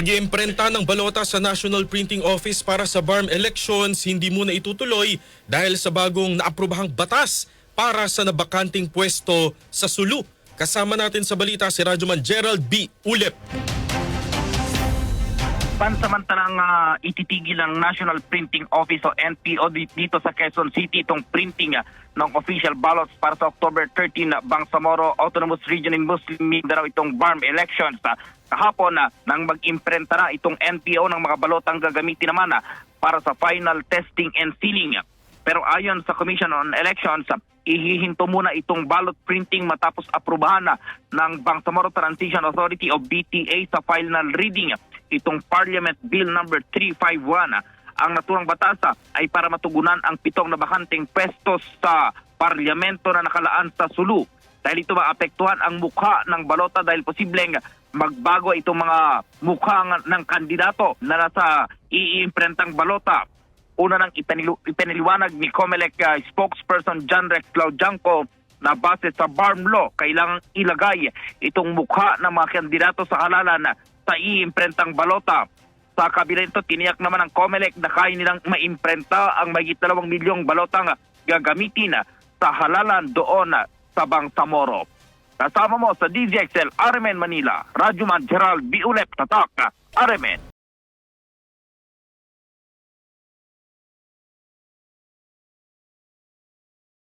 Pag-iimprenta ng balota sa National Printing Office para sa BARM elections hindi muna itutuloy dahil sa bagong naaprobahang batas para sa nabakanting pwesto sa Sulu. Kasama natin sa balita si Radyoman Gerald B. Ulep. Pansamantalang ah, ititigil ng National Printing Office o NPO di- dito sa Quezon City itong printing ah, ng official ballots para sa October 13 na Bangsamoro Autonomous Region in Muslim Mindanao itong BARM elections. Ah, kahapon na nang mag-imprenta na itong NPO ng mga balotang gagamitin naman ah, para sa final testing and sealing. Pero ayon sa Commission on Elections, ihihinto muna itong ballot printing matapos aprubahan ng Bangsamoro Transition Authority o BTA sa final reading itong Parliament Bill number 351. Ang naturang batasa ay para matugunan ang pitong na bakanteng pwestos sa parlamento na nakalaan sa Sulu. Dahil ito maapektuhan ang mukha ng balota dahil posibleng magbago itong mga mukha ng- kandidato na nasa iimprentang balota. Una nang ipiniliwanag ni COMELEC uh, spokesperson John Rex Claudianco na base sa BARM law, kailangang ilagay itong mukha ng mga kandidato sa halalan sa iimprentang balota. Sa kabila nito, tiniyak naman ng COMELEC na kaya nilang maimprenta ang mahigit 2 milyong balotang gagamitin sa halalan doon sa Bangsamoro. Kasama mo sa DZXL Armen Manila, Radyo Man Gerald Biulep Tatak, Armen.